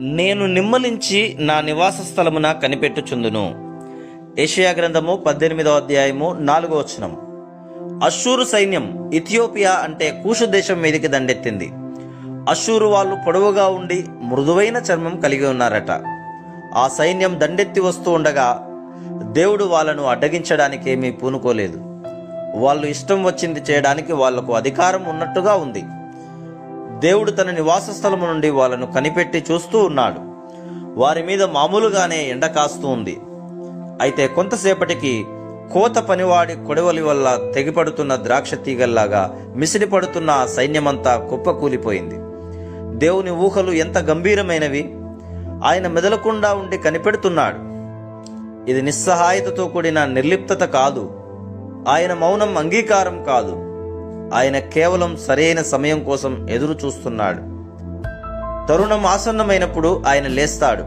నేను నిమ్మలించి నా నివాస స్థలమున కనిపెట్టుచుందును. ఏషియా గ్రంథము పద్దెనిమిదవ అధ్యాయము నాలుగో వచనం. అశ్షూరు సైన్యం ఇథియోపియా అంటే కూషు దేశం మీదకి దండెత్తింది. అశ్షూరు వాళ్ళు పొడవుగా ఉండి మృదువైన చర్మం కలిగి ఉన్నారట. ఆ సైన్యం దండెత్తి వస్తూ ఉండగా దేవుడు వాళ్ళను అడ్డగించడానికి ఏమీ పూనుకోలేదు. వాళ్ళు ఇష్టం వచ్చింది చేయడానికి వాళ్ళకు అధికారం ఉన్నట్టుగా ఉంది. దేవుడు తన నివాస స్థలము నుండి వాళ్ళను కనిపెట్టి చూస్తూ ఉన్నాడు. వారి మీద మామూలుగానే ఎండ కాస్తూ ఉంది. అయితే కొంతసేపటికి కోత పనివాడి కొడవలి వల్ల తెగిపడుతున్న ద్రాక్ష తీగల్లాగా మిసిడి పడుతున్న సైన్యమంతా కుప్పకూలిపోయింది. దేవుని ఊహలు ఎంత గంభీరమైనవి! ఆయన మెదలకుండా ఉండి కనిపెడుతున్నాడు. ఇది నిస్సహాయతతో కూడిన నిర్లిప్తత కాదు. ఆయన మౌనం అంగీకారం కాదు. ఆయన కేవలం సరైన సమయం కోసం ఎదురు చూస్తున్నాడు. తరుణం ఆసన్నమైనప్పుడు ఆయన లేస్తాడు.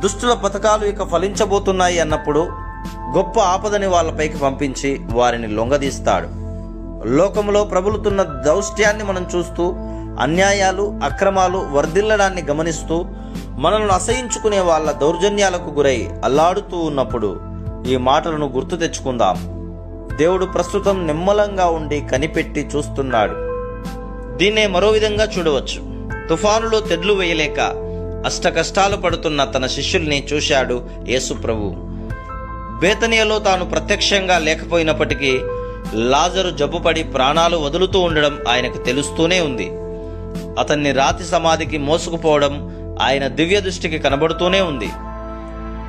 దుష్టుల పథకాలు ఇక ఫలించబోతున్నాయి అన్నప్పుడు గొప్ప ఆపదని వాళ్ళపైకి పంపించి వారిని లొంగదీస్తాడు. లోకంలో ప్రబలుతున్న దౌష్ట్యాన్ని మనం చూస్తూ అన్యాయాలు అక్రమాలు వర్ధిల్లడాన్ని గమనిస్తూ మనల్ని అసహించుకునే వాళ్ళ దౌర్జన్యాలకు గురై అల్లాడుతూ ఉన్నప్పుడు ఈ మాటలను గుర్తు తెచ్చుకుందాం. దేవుడు ప్రస్తుతం నిమ్మలంగా ఉండి కనిపెట్టి చూస్తున్నాడు. దీన్నే మరో విధంగా చూడవచ్చు. తుఫానులో తెడ్లు వేయలేక అష్ట కష్టాలు పడుతున్న తన శిష్యుల్ని చూశాడు యేసు ప్రభు. బేతనియలో తాను ప్రత్యక్షంగా లేకపోయినప్పటికీ లాజరు జబ్బుపడి ప్రాణాలు వదులుతూ ఉండడం ఆయనకు తెలుస్తూనే ఉంది. అతన్ని రాతి సమాధికి మోసుకుపోవడం ఆయన దివ్య దృష్టికి కనబడుతూనే ఉంది.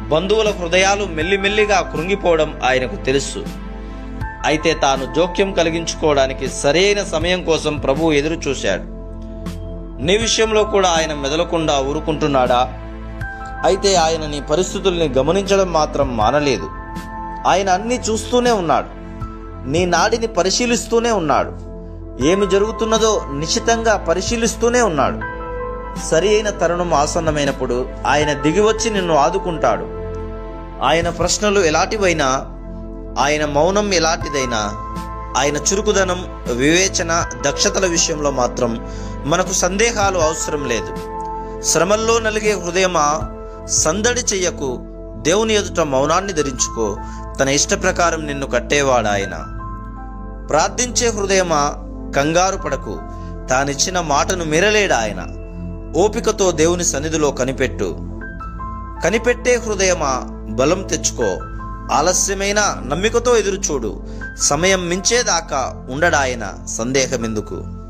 బంధువుల హృదయాలు మెల్లిమెల్లిగా కృంగిపోవడం ఆయనకు తెలుసు. అయితే తాను జోక్యం కలిగించుకోవడానికి సరైన సమయం కోసం ప్రభు ఎదురు చూశాడు. నీ విషయంలో కూడా ఆయన మెదలకుండా ఊరుకుంటున్నాడా? అయితే ఆయన నీ పరిస్థితుల్ని గమనించడం మాత్రం మానలేదు. ఆయన అన్నీ చూస్తూనే ఉన్నాడు. నీ నాడిని పరిశీలిస్తూనే ఉన్నాడు. ఏమి జరుగుతున్నదో నిశ్చితంగా పరిశీలిస్తూనే ఉన్నాడు. సరి అయిన తరుణం ఆసన్నమైనప్పుడు ఆయన దిగివచ్చి నిన్ను ఆదుకుంటాడు. ఆయన ప్రశ్నలు ఎలాంటివైనా ఆయన మౌనం ఎలాంటిదైనా ఆయన చురుకుదనం వివేచన దక్షతల విషయంలో మాత్రం మనకు సందేహాలు అవసరం లేదు. శ్రమల్లో నలిగే హృదయమా సందడి చెయ్యకు దేవుని ఎదుట మౌనాన్ని ధరించుకో తన ఇష్ట ప్రకారం నిన్ను కట్టేవాడాయన. ప్రార్థించే హృదయమా కంగారు పడకు తానిచ్చిన మాటను మిరలేడు ఆయన ఓపికతో దేవుని సన్నిధిలో కనిపెట్టు. కనిపెట్టే హృదయమా బలం తెచ్చుకో. ఆలస్యమైన నమ్మికతో ఎదురుచూడు. సమయం మించేదాకా ఉండడాయన సందేహమెందుకు?